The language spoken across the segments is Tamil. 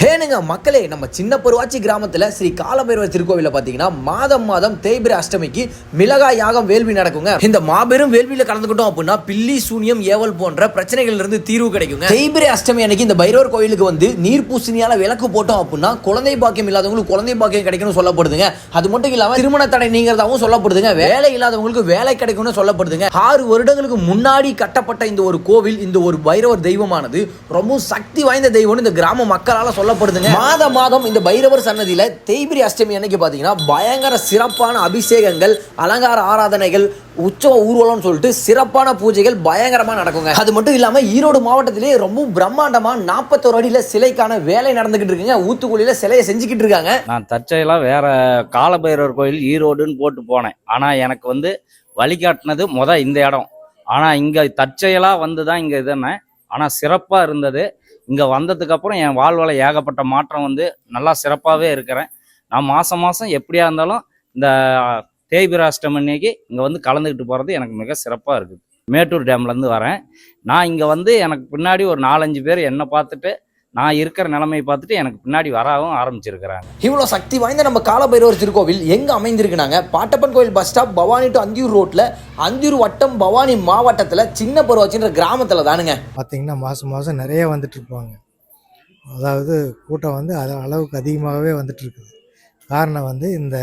ஹேனுங்க மக்களே நம்ம சின்ன பருவாச்சி கிராமத்தில் ஸ்ரீ காலபைரவர் திருக்கோவிலில் பார்த்தீங்கன்னா மாதம் மாதம் தேய்பிர அஷ்டமிக்கு மிளகாய் யாகம் வேள்வி நடக்குங்க. இந்த மாபெரும் வேள்வியில் கலந்துக்கிட்டோம் அப்படின்னா பில்லி சூனியம் ஏவல் போன்ற பிரச்சனைகள் இருந்து தீர்வு கிடைக்குங்க. தேய்பிரை அஷ்டமி அன்னைக்கு இந்த பைரவர் கோயிலுக்கு வந்து நீர் பூசணியால விளக்கு போட்டோம் அப்படின்னா குழந்தை பாக்கியம் இல்லாதவங்களுக்கு குழந்தை பாக்கியம் கிடைக்கும்னு சொல்லப்படுதுங்க. அது மட்டும் இல்லாமல் திருமண தடை நீங்கிறதாவும் சொல்லப்படுதுங்க. வேலை இல்லாதவங்களுக்கு வேலை கிடைக்கும்னு சொல்லப்படுதுங்க. ஆறு வருடங்களுக்கு முன்னாடி கட்டப்பட்ட இந்த ஒரு கோவில் இந்த ஒரு பைரவர் தெய்வமானது ரொம்ப சக்தி வாய்ந்த தெய்வம்னு இந்த கிராம சொல்ல சொல்லப்படுதுங்க. மாத மாதம் இந்த பைரவர் சன்னதியில தேய்பிரி அஷ்டமி அன்னைக்கு பாத்தீங்கன்னா பயங்கர சிறப்பான அபிஷேகங்கள் அலங்கார ஆராதனைகள் உற்சவ ஊர்வலம்னு சொல்லிட்டு சிறப்பான பூஜைகள் பயங்கரமா நடக்குங்க. அது மட்டும் இல்லாம ஈரோடு மாவட்டத்திலே ரொம்ப பிரம்மாண்டமா நாற்பத்தோரு அடியில சிலைக்கான வேலை நடந்துகிட்டு இருக்குங்க. ஊத்துக்குழியில சிலையை செஞ்சுக்கிட்டு இருக்காங்க. நான் தற்செயலாக வேற காலபைரவர் கோயில் ஈரோடுன்னு போட்டு போனேன். ஆனால் எனக்கு வந்து வழிகாட்டினது முத இந்த இடம். ஆனால் இங்கே தற்செயலாக வந்து தான் இங்கே இதுன்னு ஆனால் சிறப்பாக இருந்தது. இங்கே வந்ததுக்கப்புறம் என் வாழ்வில் ஏகப்பட்ட மாற்றம் வந்து நல்லா சிறப்பாகவே இருக்கிறேன். நான் மாதம் மாதம் எப்படியா இருந்தாலும் இந்த தேய்பிராஷ்டம் அன்னைக்கு இங்கே வந்து கலந்துக்கிட்டு போகிறது எனக்கு மிக சிறப்பாக இருக்குது. மேட்டூர் டேம்லேருந்து வரேன். நான் இங்கே வந்து எனக்கு பின்னாடி ஒரு நாலஞ்சு பேர் என்னை பார்த்துட்டு நான் இருக்கிற நிலைமையை பார்த்துட்டு எனக்கு பின்னாடி வரவும் ஆரம்பிச்சிருக்கிறாங்க. இவ்வளவு சக்தி வாய்ந்த நம்ம காலபைரவர் திருக்கோவில் எங்க அமைந்திருக்குனாங்க? பாட்டப்பன் கோயில் bus stop Bhavani to Anthiyur ரோட்ல அந்தியூர் வட்டம் பவானி மாவட்டத்துல சின்ன பருவாச்சின்ற கிராமத்துல தானுங்க. பார்த்திங்கன்னா மாதம் மாதம் நிறைய வந்துட்டு இருப்பாங்க அதாவது கூட்டம் வந்து அது அளவுக்கு அதிகமாகவே வந்துட்டு இருக்குது காரணம் வந்து இந்த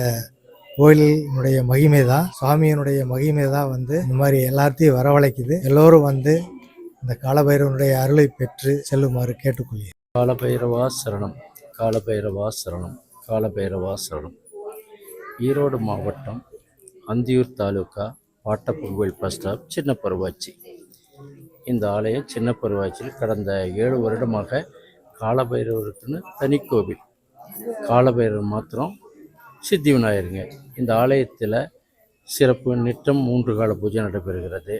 கோயிலினுடைய மகிமை தான் சுவாமியினுடைய மகிமை தான் வந்து இந்த மாதிரி எல்லாத்தையும் வரவழைக்குது. எல்லோரும் வந்து இந்த காலபைரவனுடைய அருளை பெற்று செல்லுமாறு கேட்டுக்கொள்கிறேன். காலபைரவா சரணம் காலபைரவா சரணம் காலபைரவா சரணம் ஈரோடு மாவட்டம் அந்தியூர் தாலுக்கா பாட்டப்பொங்கல் பஸ் ஸ்டாப் சின்ன பருவாச்சி இந்த ஆலயம் சின்ன பருவாச்சியில் கடந்த ஏழு வருடமாக காலபைரவருக்குன்னு தனி கோவில். காலபைரவர் மாத்திரம் சித்தி விநாயகருங்க. இந்த ஆலயத்தில் சிறப்பு நிட்டம் மூன்று கால பூஜை நடைபெறுகிறது.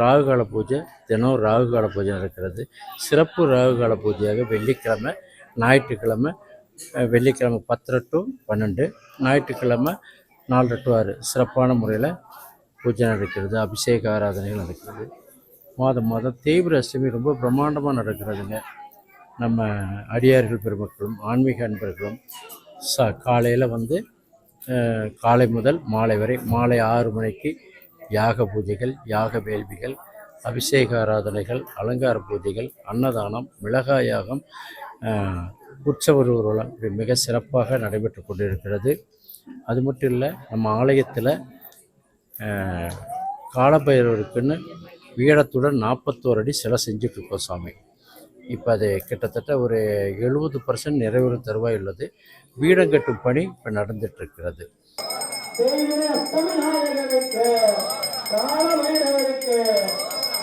ராகுகால பூஜை தினம் ராகுகால பூஜை நடக்கிறது. சிறப்பு ராகுகால பூஜையாக வெள்ளிக்கிழமை ஞாயிற்றுக்கிழமை வெள்ளிக்கிழமை பத்தரை டு பன்னெண்டு ஞாயிற்றுக்கிழமை நாலரை டு ஆறு. சிறப்பான முறையில் பூஜை நடக்கிறது அபிஷேக ஆராதனைகள் நடக்கிறது. மாதம் மாதம் தீவிர அஷ்டமி ரொம்ப பிரம்மாண்டமாக நடக்கிறதுங்க. நம்ம அடியார்கள் பெருமக்களும் ஆன்மீக அன்பர்களும் ச காலையில் வந்து காலை முதல் மாலை வரை மாலை ஆறு மணிக்கு யாக பூஜைகள் யாக வேள்விகள் அபிஷேக ஆராதனைகள் அலங்கார பூஜைகள் அன்னதானம் மிளகாயாகம் உற்சவர் ஊர்வலம் இப்படி மிக சிறப்பாக நடைபெற்று கொண்டிருக்கிறது. அது மட்டும் இல்லை நம்ம ஆலயத்தில் காலபைரவருக்குன்னு வீடத்துடன் நாற்பத்தோரு அடி சிலை செஞ்சுட்ருக்கோம் சாமி. இப்போ அது கிட்டத்தட்ட ஒரு எழுபது பர்சன்ட் நிறைவேறும் தருவாய் உள்ளது வீடம் கட்டும் பணி இப்போ நடந்துட்டு இருக்கிறது காலபைரவருக்கு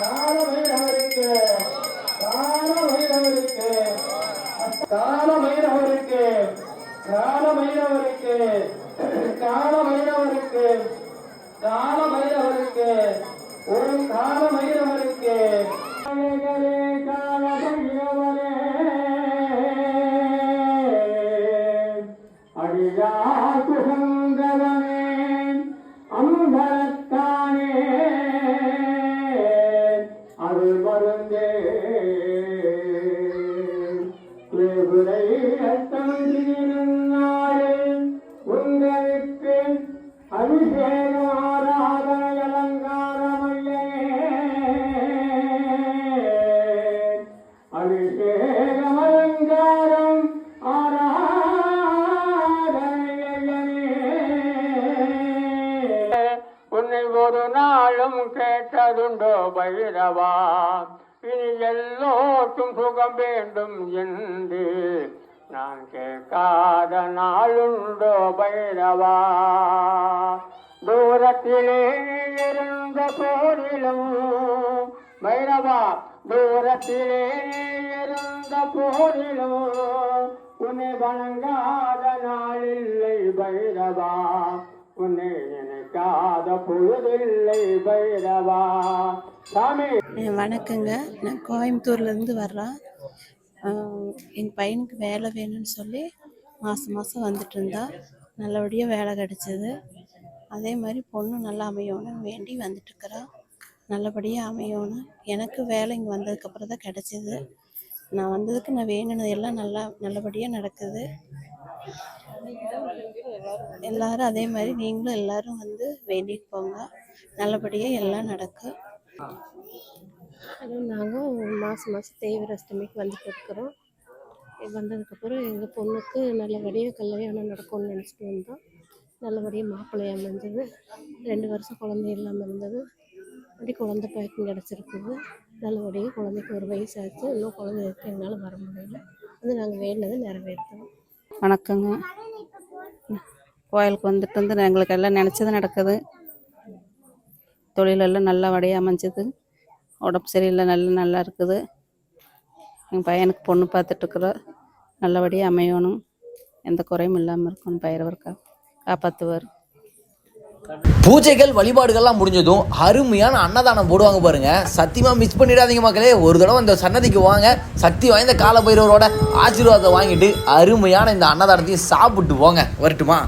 காலபைரவருக்கு காலபைரவருக்கு காலபைரவருக்கு ஒரு காலபைரவருக்கு காலபைரவரே காலபைரவரே அடியா குகம் அல்லவா இனி எல்லோருக்கும் சுகம் வேண்டும் என்று நான் கேட்காத நாளுண்டோ பைரவா. தூரத்திலே இருந்த போரிலும் பைரவா தூரத்திலே இருந்த போரிலும் உன்னை வணங்காத நாளில்லை பைரவா. உன்னை நினைக்காத பொழுதில்லை பைரவா. சாமி. வணக்கங்க. நான் கோயம்புத்தூர்லேருந்து வர்றேன். எங்கள் பையனுக்கு வேலை வேணும்னு சொல்லி மாதம் மாதம் வந்துட்டு இருந்தா. நல்லபடியாக வேலை கிடச்சிது. அதே மாதிரி பொண்ணு நல்லா அமையணும்னு வேண்டி வந்துட்டுருக்குறான் நல்லபடியாக அமையணும். எனக்கு வேலை இங்கே வந்ததுக்கப்புறம் தான் கிடச்சிது. நான் வந்ததுக்கு நான் வேணுனது எல்லாம் நல்லா நல்லபடியாக நடக்குது. எல்லாரும் அதே மாதிரி நீங்களும் எல்லாரும் வந்து வேண்டிட்டு போங்க. நல்லபடியாக எல்லாம் நடக்கும் அதுவும் நாங்கள் மாதம் மாதம் தேய்பிர அஷ்டமிக்கு வந்துட்டு இருக்கிறோம் வந்ததுக்கப்புறம் எங்கள் பொண்ணுக்கு நல்லபடியாக கல்யாணம் நடக்கும்னு நினச்சிட்டு வந்தோம். நல்லபடியாக மாப்பிள்ளை அமைஞ்சது. ரெண்டு வருஷம் குழந்தை இல்லாமல் இருந்தது. அப்படி குழந்தை பாய்க்கும் கிடச்சிருக்குது. நல்லபடியாக குழந்தைக்கு ஒரு வயசு ஆச்சு இன்னும் குழந்தை இருக்கு எங்களால் வர முடியல. வந்து நாங்கள் வேண்டினதை நிறைவேற்றோம். வணக்கங்க. கோயிலுக்கு வந்துட்டு வந்து எங்களுக்கு எல்லாம் நினச்சது நடக்குது. தொழிலெல்லாம் நல்லா நல்லபடியாக அமைஞ்சது. உடம்பு சரியில்லை நல்லா நல்லா இருக்குது. எங்கள் பையனுக்கு பொண்ணு பார்த்துட்ருக்குறோம் நல்லபடியாக அமையணும். எந்த குறையும் இல்லாமல் இருக்கணும். பயிரவர் கா காப்பாற்றுவார் பூஜைகள் வழிபாடுகள்லாம் முடிஞ்சதும் அருமையான அன்னதானம் போடுவாங்க பாருங்க. சத்தியமா மிஸ் பண்ணிடாதீங்க மக்களே. ஒரு தடவை இந்த சன்னதிக்கு வாங்க. சக்தி வாய்ந்த கால பைரவரோட ஆசீர்வாதத்தை வாங்கிட்டு அருமையான இந்த அன்னதானத்தையும் சாப்பிட்டு போங்க. வரட்டுமா?